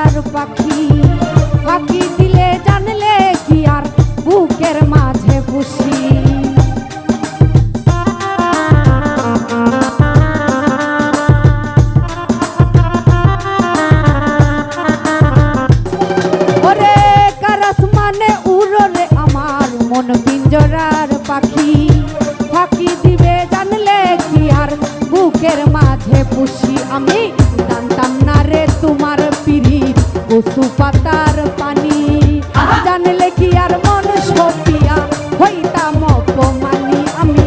পাড়ার পাখি। পাখি দিলে জানলে কি আর বুকের মাঝে খুশি মানে পিঞ্জরার পাখি। ফাঁকি দিবে জানলে কি আর বুকের মাঝে পুষি আমি। কচু পাতার পানি। জানলে কি আর মানুষ হপিয়া হইতাম অপমানি। আমি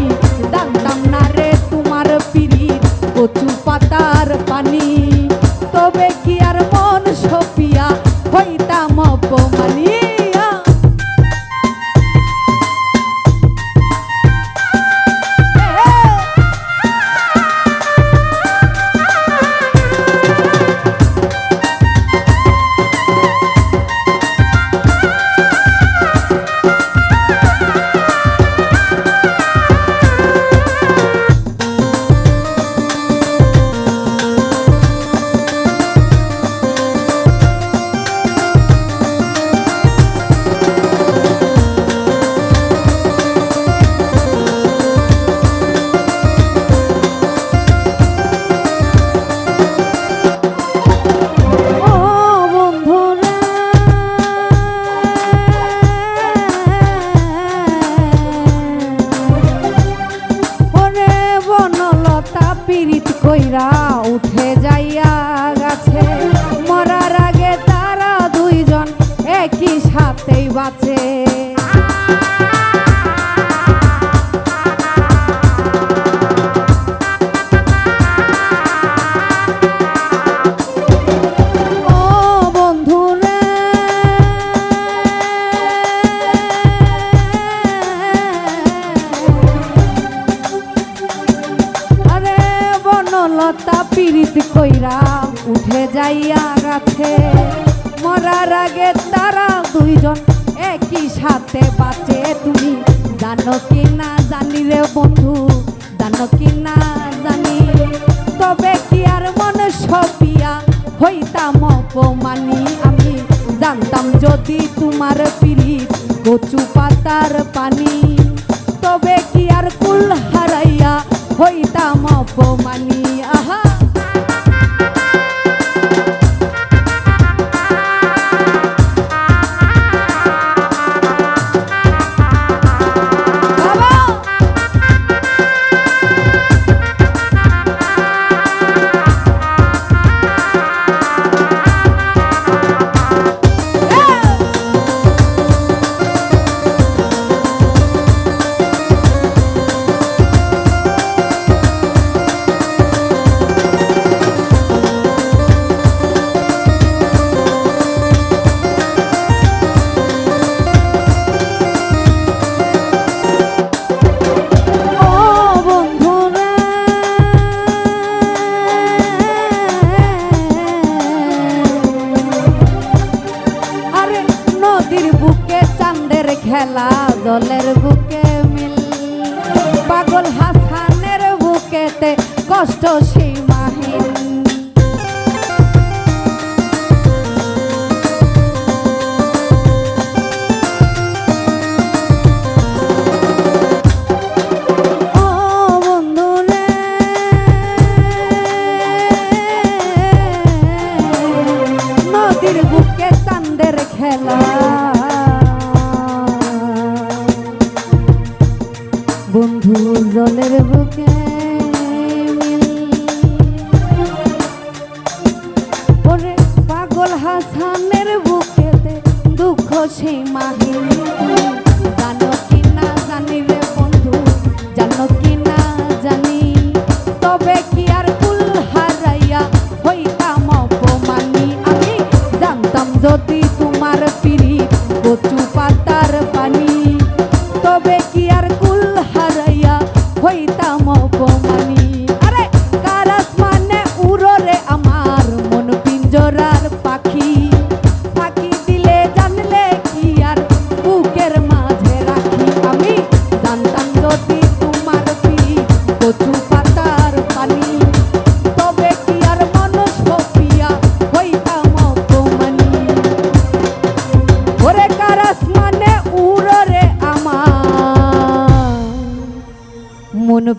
জানতাম না রে তোমার পিড়ি কচু পাতার পানি। প্রীত কইরা উঠে যাইয়া গাছে। মরার আগে তারা দুইজন একই সাথে বাঁচে। তুমি জানো কি না জানি রে বন্ধু, জানো কি না জানি। তবে কি আর মনে সপিয়া হইতাম অপমানি। আমি জানতাম যদি তোমার পিড়ি কচু খেলা জলের বুকে মিল। পাগল হাসানের বুকেতে কষ্ট সীমা।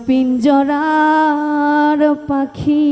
পিঞ্জরার পাখি।